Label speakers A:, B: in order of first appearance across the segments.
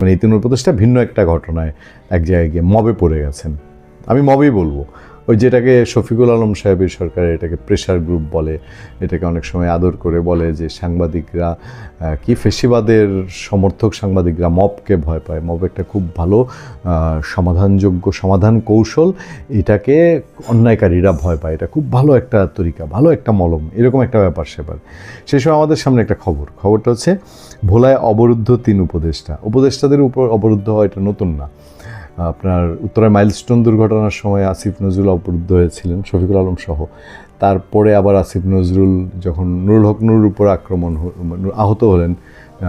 A: মানে এই তিন উপদেষ্টা ভিন্ন একটা ঘটনায় এক জায়গায় গিয়ে মবে পড়ে গেছেন। আমি মবেই বলব। ওই যেটাকে শফিকুল আলম সাহেবের সরকার এটাকে প্রেশার গ্রুপ বলে, এটাকে অনেক সময় আদর করে বলে যে সাংবাদিকরা কি ফেসিবাদের সমর্থক সাংবাদিকরা মবকে ভয় পায়। মব একটা খুব ভালো সমাধানযোগ্য সমাধান কৌশল, এটাকে অন্যায়কারীরা ভয় পায়। এটা খুব ভালো একটা তরিকা, ভালো একটা মলম, এরকম একটা ব্যাপার স্যাপার সেই সময় আমাদের সামনে একটা খবর, খবরটা হচ্ছে ভোলায় অবরুদ্ধ তিন উপদেষ্টা। উপদেষ্টাদের উপর অবরুদ্ধ হয় এটা নতুন না। আপনার উত্তরায় মাইলস্টোন দুর্ঘটনার সময় আসিফ নজরুল অবরুদ্ধ হয়েছিলেন, শফিকুল আলম সহ। তারপরে আবার আসিফ নজরুল যখন নুরুল হক নুরুর উপর আক্রমণ আহত হলেন,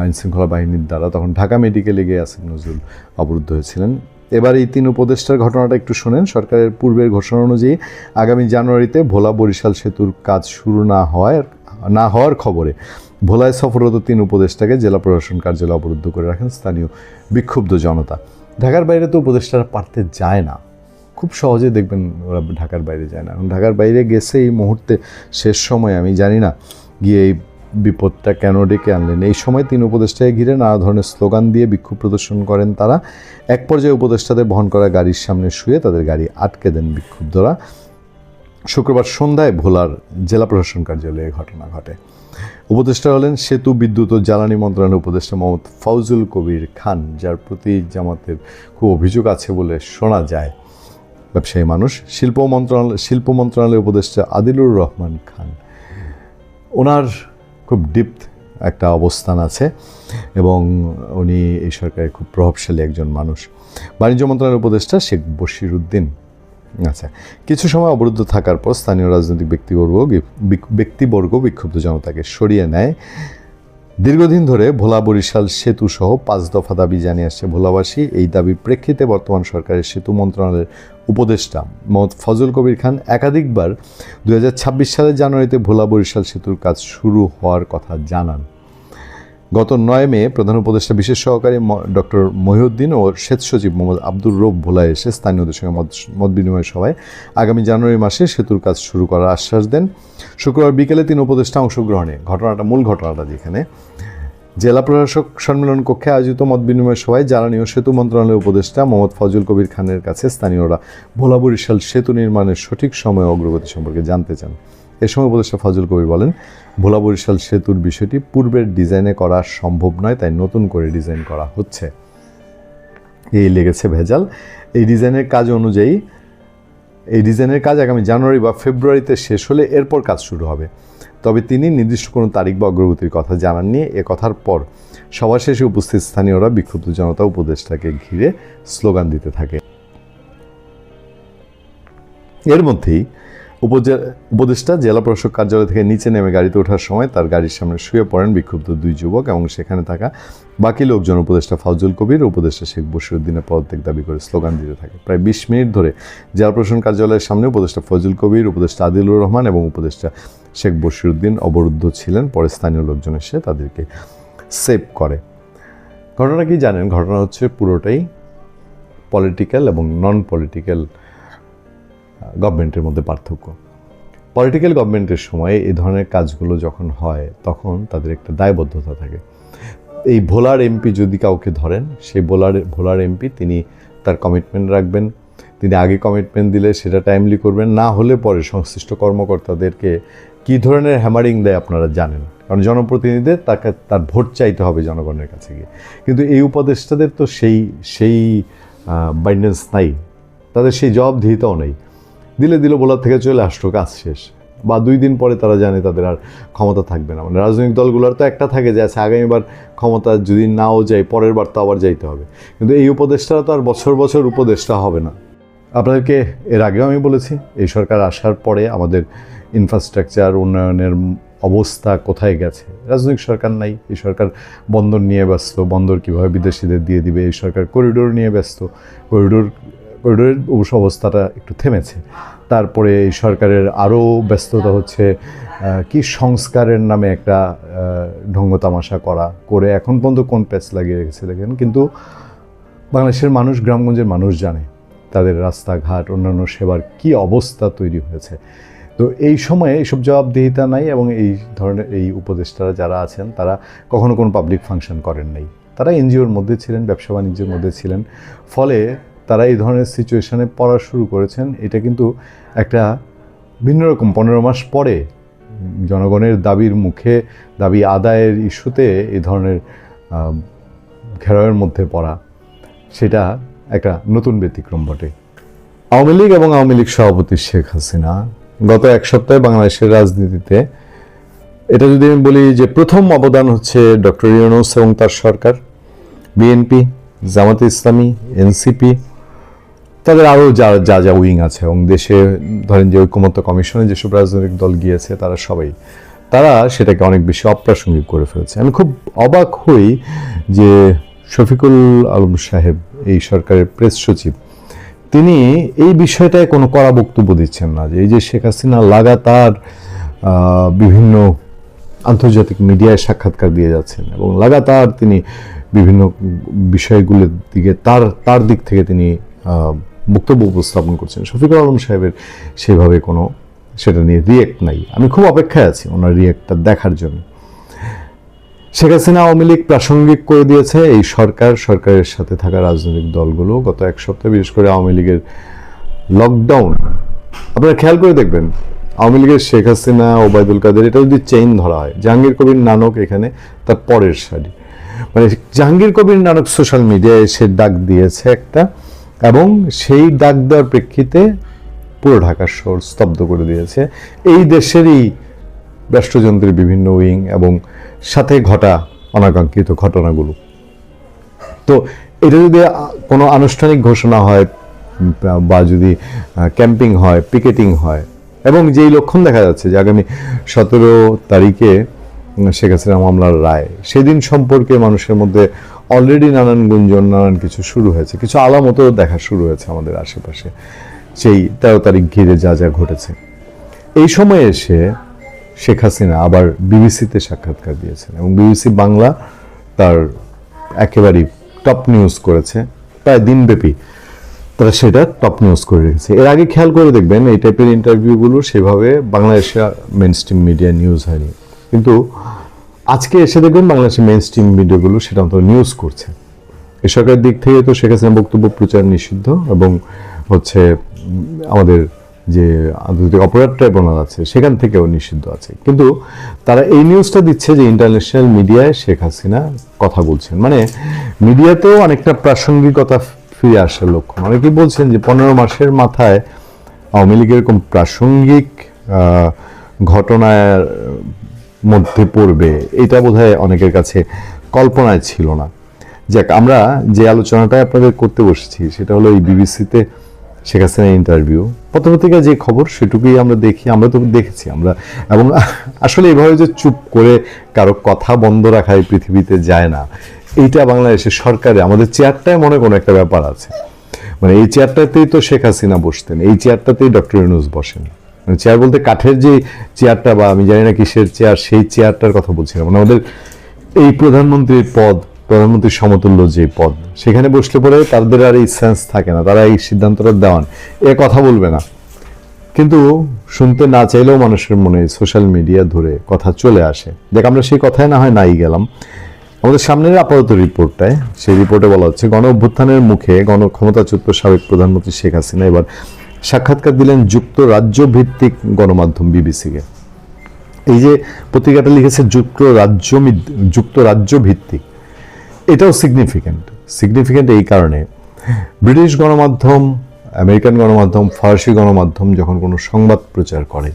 A: আইনশৃঙ্খলা বাহিনীর দ্বারা, তখন ঢাকা মেডিকেলে গিয়ে আসিফ নজরুল অবরুদ্ধ হয়েছিলেন। এবার এই তিন উপদেষ্টার ঘটনাটা একটু শোনেন। সরকারের পূর্বের ঘোষণা অনুযায়ী আগামী জানুয়ারিতে ভোলা বরিশাল সেতুর কাজ শুরু না হওয়ার না হওয়ার খবরে ভোলায় সফররত তিন উপদেষ্টাকে জেলা প্রশাসন কার্যালয় অবরুদ্ধ করে রাখেন স্থানীয় বিক্ষুব্ধ জনতা। ঢাকার বাইরে তো উপদেষ্টারা পারতে যায় না। খুব সহজে দেখবেন ওরা ঢাকার বাইরে যায় না। ঢাকার বাইরে গেছে এই মুহূর্তে শেষ সময়, আমি জানি না, গিয়ে এই বিপদটা কেন ডেকে আনলেন। এই সময় তিন উপদেষ্টায় ঘিরে নানা ধরনের স্লোগান দিয়ে বিক্ষোভ প্রদর্শন করেন তারা। এক পর্যায়ে উপদেষ্টাদের বহন করা গাড়ির সামনে শুয়ে তাদের গাড়ি আটকে দেন বিক্ষুব্ধরা। শুক্রবার সন্ধ্যায় ভোলার জেলা প্রশাসন কার্যালয়ে ঘটনা ঘটে। উপদেষ্টা হলেন সেতু, বিদ্যুৎ ও জ্বালানি মন্ত্রণালয়ের উপদেষ্টা মোহাম্মদ ফাউজুল কবির খান, যার প্রতি জামাতের খুব অভিযোগ আছে বলে শোনা যায়। ব্যবসায়ী মানুষ, শিল্প মন্ত্রণালয়, শিল্প মন্ত্রণালয়ের উপদেষ্টা আদিলুর রহমান খান। ওনার খুব ডিপ একটা অবস্থান আছে এবং উনি এই সরকারের খুব প্রভাবশালী একজন মানুষ। বাণিজ্য মন্ত্রণালয়ের উপদেষ্টা শেখ বশির উদ্দিন আচ্ছা কিছু সময় অবরুদ্ধ থাকার পর স্থানীয় রাজনৈতিক ব্যক্তিবর্গ ব্যক্তিবর্গ বিক্ষুব্ধ জনতাকে সরিয়ে নেয়। দীর্ঘদিন ধরে ভোলা বরিশাল সেতু সহ পাঁচ দফা দাবি জানিয়ে আসছে ভোলাবাসী। এই দাবির প্রেক্ষিতে বর্তমান সরকারের সেতু মন্ত্রণালয়ের উপদেষ্টা মোহাম্মদ ফজল কবির খান একাধিকবার দু হাজার ছাব্বিশ সালের জানুয়ারিতে ভোলা বরিশাল সেতুর কাজ শুরু হওয়ার কথা জানান। গত নয় মে প্রধান উপদেষ্টা, বিশেষ সহকারী ডক্টর মহিউদ্দিন ও সেচ সচিব মোহাম্মদ আব্দুর রব ভোলায় এসে স্থানীয়দের সঙ্গে মত বিনিময় সভায় আগামী জানুয়ারি মাসে সেতুর কাজ শুরু করার আশ্বাস দেন। শুক্রবার বিকেলে তিন উপদেষ্টা অংশগ্রহণে, ঘটনাটা মূল ঘটনাটা যেখানে, জেলা প্রশাসক সম্মেলন কক্ষে আয়োজিত মত বিনিময় সভায় জ্বালানি ও সেতু মন্ত্রণালয়ের উপদেষ্টা মোহাম্মদ ফজল কবির খানের কাছে স্থানীয়রা ভোলা বরিশাল সেতু নির্মাণের সঠিক সময় অগ্রগতি সম্পর্কে জানতে চান। এ সময় উপদেষ্টা ফজল কবির বলেন, ভোলা বরিশাল সেতুর বিষয়টি পূর্বের ডিজাইনে করা সম্ভব নয়, তাই নতুন করে ডিজাইন করা হচ্ছে। এই লেগেছে ভেজাল। এই ডিজাইনের কাজ অনুযায়ী, এই ডিজাইনের কাজ আগামী জানুয়ারি বা ফেব্রুয়ারিতে শেষ হলে এরপর কাজ শুরু হবে। তবে তিনি নির্দিষ্ট কোনো তারিখ বা অগ্রগতির কথা জানাননি। এ কথার পর সবার শেষে উপস্থিত স্থানীয়রা বিক্ষুব্ধ জনতা উপদেষ্টাকে ঘিরে স্লোগান দিতে থাকে। এর মধ্যেই উপদেষ্টা, জেলা প্রশাসক কার্যালয় থেকে নিচে নেমে গাড়িতে ওঠার সময় তার গাড়ির সামনে শুয়ে পড়েন বিক্ষুব্ধ দুই যুবক এবং সেখানে থাকা বাকি লোকজন উপদেষ্টা ফাউজুল কবির, উপদেষ্টা শেখ বসিরুদ্দিনের পদত্যাগ দাবি করে স্লোগান দিতে থাকে। প্রায় বিশ মিনিট ধরে জেলা প্রশাসন কার্যালয়ের সামনে উপদেষ্টা ফজল কবির, উপদেষ্টা আদিলুর রহমান এবং উপদেষ্টা শেখ বসিরুদ্দিন অবরুদ্ধ ছিলেন। পরে স্থানীয় লোকজন এসে তাদেরকে সেভ করে। ঘটনা কি জানেন? ঘটনা হচ্ছে পুরোটাই পলিটিক্যাল এবং নন পলিটিক্যাল গভর্নমেন্টের মধ্যে পার্থক্য। পলিটিক্যাল গভর্নমেন্টের সময় এই ধরনের কাজগুলো যখন হয়, তখন তাদের একটা দায়বদ্ধতা থাকে। এই ভোলার এমপি যদি কাউকে ধরেন, সেই ভোলার ভোলার এমপি তিনি তার কমিটমেন্ট রাখবেন। তিনি আগে কমিটমেন্ট দিলে সেটা টাইমলি করবেন। না হলে পরে সংশ্লিষ্ট কর্মকর্তাদেরকে কী ধরনের হ্যামারিং দেয় আপনারা জানেন। কারণ জনপ্রতিনিধিদের তাকে, তার ভোট চাইতে হবে জনগণের কাছে গিয়ে। কিন্তু এই উপদেষ্টাদের তো সেই সেই বাইন্ডেন্স নাই। তাদের সেই জবাবদিহিতাও নেই। দিলে দিল বলার থেকে চলে আসলো, কাজ শেষ। বা দুই দিন পরে তারা জানে তাদের আর ক্ষমতা থাকবে না। মানে রাজনৈতিক দলগুলোর তো একটা থাকে যে আচ্ছা আগামীবার ক্ষমতা যদি নাও যায়, পরের বার তো আবার যাইতে হবে। কিন্তু এই উপদেষ্টারা তো আর বছর বছর উপদেষ্টা হবে না। আপনাদেরকে এর আগেও আমি বলেছি, এই সরকার আসার পরে আমাদের ইনফ্রাস্ট্রাকচার উন্নয়নের অবস্থা কোথায় গেছে? রাজনৈতিক সরকার নাই। এই সরকার বন্দর নিয়ে ব্যস্ত। বন্দর কীভাবে বিদেশিদের দিয়ে দিবে? এই সরকার করিডোর নিয়ে ব্যস্ত। করিডোর করিডোরের অবশ্য অবস্থাটা একটু থেমেছে। তারপরে এই সরকারের আরও ব্যস্ততা হচ্ছে কি সংস্কারের নামে একটা ঢঙ্গ তামাশা করা করে এখন পর্যন্ত কোন প্যাচ লাগিয়ে রেখেছে দেখেন। কিন্তু বাংলাদেশের মানুষ, গ্রামগঞ্জের মানুষ জানে তাদের রাস্তাঘাট, অন্যান্য সেবার কি অবস্থা তৈরি হয়েছে। তো এই সময়ে এইসব জবাবদিহিতা নাই এবং এই ধরনের এই উপদেষ্টারা যারা আছেন, তারা কখনো কোনো পাবলিক ফাংশন করেন নাই। তারা এনজিওর মধ্যে ছিলেন ব্যবসা বাণিজ্যের মধ্যে ছিলেন। ফলে তারা এই ধরনের সিচুয়েশানে পড়া শুরু করেছেন। এটা কিন্তু একটা ভিন্ন রকম। পনেরো মাস পরে জনগণের দাবির মুখে, দাবি আদায়ের ইস্যুতে এই ধরনের ঘেরাওয়ের মধ্যে পড়া। সেটা একটা নতুন ব্যতিক্রম বটে। আওয়ামী লীগ এবং আওয়ামী লীগ সভাপতি শেখ হাসিনা গত এক সপ্তাহে বাংলাদেশের রাজনীতিতে, এটা যদি আমি বলি যে প্রথম অবদান হচ্ছে ডক্টর ইউনুস এবং তার সরকার। বিএনপি, জামাতে ইসলামী, এনসিপি তাদের আরও যা যা যা উইং আছে এবং দেশে ধরেন যে ঐকমত্য কমিশনে যেসব রাজনৈতিক দল গিয়েছে, তারা সবাই, তারা সেটাকে অনেক বেশি অপ্রাসঙ্গিক করে ফেলেছে। আমি খুব অবাক হই যে শফিকুল আলম সাহেব, এই সরকারের প্রেস সচিব, তিনি এই বিষয়টায় কোনো কড়া বক্তব্য দিচ্ছেন না যে এই যে শেখ হাসিনা লাগাতার বিভিন্ন আন্তর্জাতিক মিডিয়ায় সাক্ষাৎকার দিয়ে যাচ্ছেন এবং লাগাতার তিনি বিভিন্ন বিষয়গুলোর দিকে তার তার দিক থেকে তিনি বক্তব্য উপস্থাপন করছেন। শফিকুল আলম সাহেবের সেভাবে কোনো সেটা নিয়ে রিয়েক্ট নাই। আমি খুব অপেক্ষায় আছি ওনার রিয়েক্টটা দেখার জন্য। শেখ হাসিনা আওয়ামী লীগ প্রাসঙ্গিক করে দিয়েছে। এই সরকার, সরকারের সাথে থাকা রাজনৈতিক দলগুলো গত এক সপ্তাহ বিশেষ করে আওয়ামী লীগের লকডাউন আপনারা খেয়াল করে দেখবেন, আওয়ামী লীগের শেখ হাসিনা, ওবায়দুল কাদের এটা যদি চেইন ধরা হয়, জাহাঙ্গীর কবির নানক এখানে তার পরের শাড়ি। মানে জাহাঙ্গীর কবির নানক সোশ্যাল মিডিয়ায় এসে ডাক দিয়েছে একটা এবং সেই ডাক দেওয়ার প্রেক্ষিতে পুরো ঢাকার শহর স্তব্ধ করে দিয়েছে। এই দেশেরই রাষ্ট্রযন্ত্রের বিভিন্ন উইং এবং সাথে ঘটা অনাকাঙ্ক্ষিত ঘটনাগুলো। তো এটা যদি কোনো আনুষ্ঠানিক ঘোষণা হয় বা যদি ক্যাম্পিং হয়, পিকেটিং হয়, এবং যেই লক্ষণ দেখা যাচ্ছে যে আগামী সতেরো তারিখে শেখ হাসিনা মামলার রায়। সেদিন সম্পর্কে মানুষের মধ্যে অলরেডি নানান গুঞ্জন, নানান কিছু শুরু হয়েছে। কিছু আলামতও দেখা শুরু হয়েছে আমাদের আশেপাশে। সেই তেরো তারিখ ঘিরে যা যা ঘটেছে। এই সময়ে এসে শেখ হাসিনা আবার বিবিসিতে সাক্ষাৎকার দিয়েছেন এবং বিবিসি বাংলা তার একেবারেই টপ নিউজ করেছে। প্রায় দিনব্যাপী তারা সেটা টপ নিউজ করে রেখেছে। এর আগে খেয়াল করে দেখবেন, এই টাইপের ইন্টারভিউগুলো সেভাবে বাংলাদেশে মেন স্ট্রিম মিডিয়া নিউজ হয়নি। কিন্তু আজকে এসে দেখবেন বাংলাদেশের মেন স্ট্রিম মিডিয়াগুলো সেটা অন্তত নিউজ করছে। এই সরকারের দিক থেকে তো শেখ হাসিনা বক্তব্য প্রচার নিষিদ্ধ এবং হচ্ছে আমাদের যে আন্তর্জাতিক অপরাধ ট্রাইব্যুনাল আছে সেখান থেকেও নিষিদ্ধ আছে। কিন্তু তারা এই নিউজটা দিচ্ছে যে ইন্টারন্যাশনাল মিডিয়ায় শেখ হাসিনা কথা বলছেন। মানে মিডিয়াতেও অনেকটা প্রাসঙ্গিকতা ফিরে আসার লক্ষণ। অনেকেই বলছেন যে পনেরো মাসের মাথায় আওয়ামী লীগের এরকম প্রাসঙ্গিক আহ, ঘটনার মধ্যে পড়বে। এটা বোধহয় অনেকের কাছে কল্পনায় ছিল না। যাক, আমরা যে আলোচনাটা আপনাদের করতে বসেছি, সেটা হলো এই বিবিসিতে শেখ হাসিনার ইন্টারভিউ পত্রপত্রিকায় যে খবর, সেটুকুই আমরা দেখি, আমরা তো দেখেছি, আমরা এবং আসলে এভাবে যে চুপ করে কারও কথা বন্ধ রাখা এই পৃথিবীতে যায় না, এইটা বাংলাদেশের সরকারে, আমাদের চেয়ারটায় মনে কোনো একটা ব্যাপার আছে। মানে এই চেয়ারটাতেই তো শেখ হাসিনা বসতেন, এই চেয়ারটাতেই ডক্টর ইউনুস বসেন। চেয়ার বলতে কাঠের যে চেয়ারটা বা আমি জানি না কিসের চেয়ার সেই চেয়ারটার কথা বলছিলাম। মানে আমাদের এই প্রধানমন্ত্রীর পদ প্রধানমন্ত্রীর সমতুল্য যে পদ, সেখানে বসলে পরে তাদের আর এই সেন্স থাকে না, তারা এই সিদ্ধান্তটা দেওয়ান। এ কথা বলবে না। কিন্তু শুনতে না চাইলেও মানুষের মনে সোশ্যাল মিডিয়া ধরে কথা চলে আসে। দেখ, আমরা সেই কথায় না হয় নাই গেলাম। আমাদের সামনের আপাতত রিপোর্টটায় সেই রিপোর্টে বলা হচ্ছে, গণ অভ্যুত্থানের মুখে গণ ক্ষমতাচ্যুত সাবেক প্রধানমন্ত্রী শেখ হাসিনা এবার সাক্ষাৎকার দিলেন যুক্তরাজ্য ভিত্তিক গণমাধ্যম বিবিসিকে। এই যে পত্রিকাটা লিখেছে যুক্তরাজ্য যুক্তরাজ্য ভিত্তিক এটাও সিগনিফিক্যান্ট সিগনিফিক্যান্ট এই কারণে। ব্রিটিশ গণমাধ্যম, আমেরিকান গণমাধ্যম, ফরাসি গণমাধ্যম যখন কোনো সংবাদ প্রচার করে,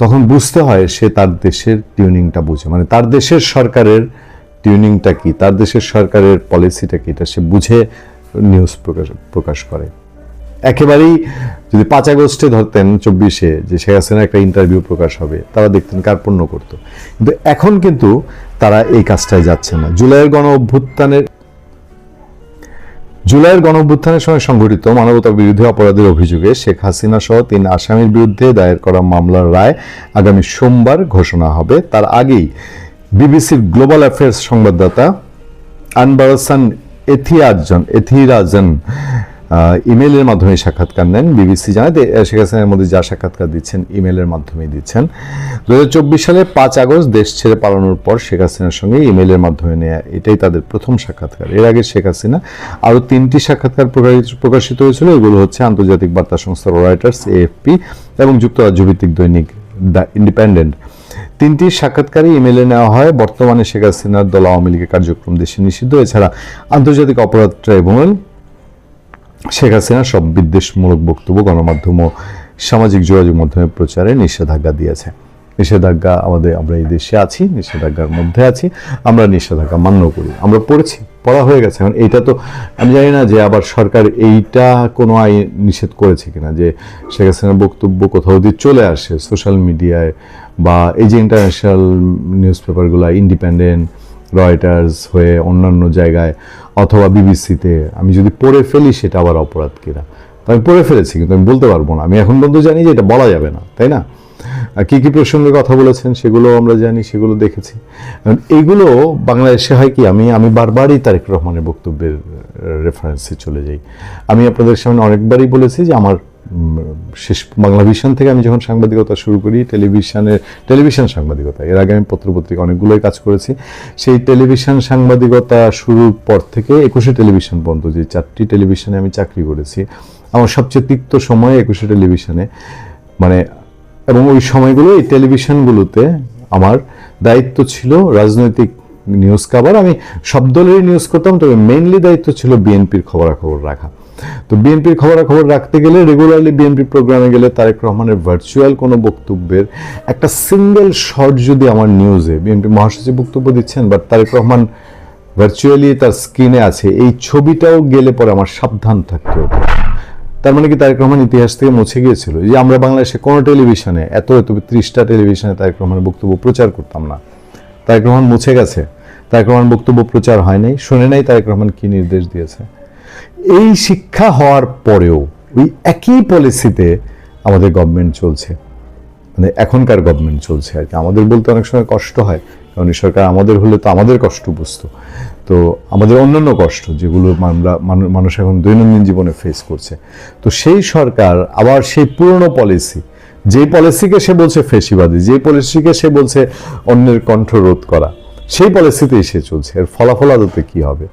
A: তখন বুঝতে হয় সে তার দেশের টিউনিংটা বুঝে। মানে তার দেশের সরকারের টিউনিংটা কি? তার দেশের সরকারের পলিসিটা কি? এটা সে বুঝে নিউজ প্রকাশ প্রকাশ করে। একেবারেই যদি পাঁচ আগস্টে ধরতেন চব্বিশে যে শেখ হাসিনার একটা ইন্টারভিউ প্রকাশ হবে, তারা দেখতেন কার্পণ্য করতো। কিন্তু এখন কিন্তু তারা এই কাজটায় যাচ্ছে না। জুলাইয়ের গণ অভ্যুত্থানের, জুলাইয়ের গণ অভ্যুত্থানের সময় সংঘটিত মানবতা বিরোধী অপরাধের অভিযোগে শেখ হাসিনা সহ তিন আসামির বিরুদ্ধে দায়ের করা মামলার রায় আগামী সোমবার ঘোষণা হবে। তার আগেই বিবিসির গ্লোবাল অ্যাফেয়ার্স সংবাদদাতা আনবারসান এথিয়াজন, এথিরাজন ইমেলের মাধ্যমে সাক্ষাৎকার নেন। বিবিসি জানায় শেখ হাসিনার মধ্যে যা সাক্ষাৎকার দিচ্ছেন ইমেলের মাধ্যমে দিচ্ছেন। দু হাজার চব্বিশ সালে পাঁচ আগস্ট দেশ ছেড়ে পালানোর পর শেখ হাসিনার সঙ্গে ইমেলের মাধ্যমে নেওয়া এটাই তাদের প্রথম সাক্ষাৎকার। এর আগে শেখ হাসিনা আরও তিনটি সাক্ষাৎকার প্রকাশিত- হয়েছিল। এগুলো হচ্ছে আন্তর্জাতিক বার্তা সংস্থা রয়টার্স এএফপি এবং যুক্তরাজ্য ভিত্তিক দৈনিক দ্য ইন্ডিপেন্ডেন্ট তিনটি সাক্ষাৎকারে ইমেলে নেওয়া হয়। বর্তমানে শেখ হাসিনার দল আওয়ামী লীগের কার্যক্রম দেশে নিষিদ্ধ। এছাড়া আন্তর্জাতিক অপরাধ ট্রাইব্যুনাল শেখ হাসিনা সব বিদ্বেষমূলক বক্তব্য গণমাধ্যম ও সামাজিক যোগাযোগ মাধ্যমে প্রচারে নিষেধাজ্ঞা দিয়েছে। নিষেধাজ্ঞা আমাদের, আমরা এই দেশে আছি, নিষেধাজ্ঞার মধ্যে আছি, আমরা নিষেধাজ্ঞা মান্য করি। আমরা পড়েছি, পড়া হয়ে গেছে। এখন এইটা তো, আমি জানি না যে আবার সরকার এইটা কোনো আইন নিষেধ করেছে কিনা, যে শেখ হাসিনার বক্তব্য কোথাও যদি চলে আসে, সোশ্যাল মিডিয়ায় বা এই যে ইন্টারন্যাশনাল নিউজ পেপারগুলো ইন্ডিপেন্ডেন্ট রয়টার্স হয়ে অন্যান্য জায়গায় অথবা বিবিসিতে, আমি যদি পড়ে ফেলি সেটা আবার অপরাধ কিনা? আমি পড়ে ফেলেছি, কিন্তু আমি বলতে পারব না। আমি এখন পর্যন্ত জানি যে এটা বলা যাবে না, তাই না? কী কী প্রসঙ্গে কথা বলেছেন সেগুলো আমরা জানি, সেগুলো দেখেছি। এইগুলো বাংলাদেশে হয় কি, আমি আমি বারবারই তারেক রহমানের বক্তব্যের রেফারেন্সে চলে যাই। আমি আপনাদের সামনে অনেকবারই বলেছি যে আমার শেষ বাংলা ভিশন থেকে আমি যখন সাংবাদিকতা শুরু করি, টেলিভিশনের, টেলিভিশন সাংবাদিকতা, এর আগে আমি পত্রপত্রিকা অনেকগুলোই কাজ করেছি, সেই টেলিভিশন সাংবাদিকতা শুরুর পর থেকে একুশে টেলিভিশন পর্যন্ত যে চারটি টেলিভিশনে আমি চাকরি করেছি। আমার সবচেয়ে তিক্ত সময় একুশে টেলিভিশনে। মানে এবং ওই সময়গুলো, এই টেলিভিশনগুলোতে আমার দায়িত্ব ছিল রাজনৈতিক নিউজ কাভার আমি সব দলেরই নিউজ করতাম, তবে মেইনলি দায়িত্ব ছিল বিএনপির খবরাখবর রাখা। তো বিএনপির খবরাখবর রাখতে গেলে রেগুলারলি বিএনপি প্রোগ্রামে গেলে তারেক রহমানের ভার্চুয়াল কোনো বক্তব্যের একটা সিঙ্গেল শর্ট যদি আমার নিউজে বিএনপি মহাসচিব বক্তব্য দিচ্ছেন বাট তারেক রহমান ভার্চুয়ালি তার স্ক্রিনে আছে, এই ছবিটাও গেলে পরে আমার সাবধান থাকতে হতো তার মানে কি তারেক রহমান ইতিহাস থেকে মুছে গিয়েছিল? যে আমরা বাংলাদেশে কোনো টেলিভিশনে এত এত ত্রিশটা টেলিভিশনে তারেক রহমানের বক্তব্য প্রচার করতাম না। তারেক রহমান মুছে গেছে। তারেক রহমান বক্তব্য প্রচার হয় নাই, শুনে নাই তারেক রহমান কি নির্দেশ দিয়েছে। এই শিক্ষা হওয়ার পরেও ওই একই পলিসিতে আমাদের গভর্নমেন্ট চলছে। মানে এখনকার গভর্নমেন্ট চলছে আর কি। আমাদের বলতে অনেক সময় কষ্ট হয়, কারণ সরকার আমাদের হলে তো আমাদের কষ্ট বুঝতো। তো আমাদের অন্যান্য কষ্ট যেগুলো আমরা মানুষ এখন দৈনন্দিন জীবনে ফেস করছে। তো সেই সরকার আবার সেই পুরনো পলিসি যে পলিসিকে সে বলছে ফেসিবাদী যে পলিসিকে সে বলছে অন্যের কণ্ঠ রোধ করা, সেই পলিসিতেই সে চলছে। এর ফলাফল আদতে কি হবে?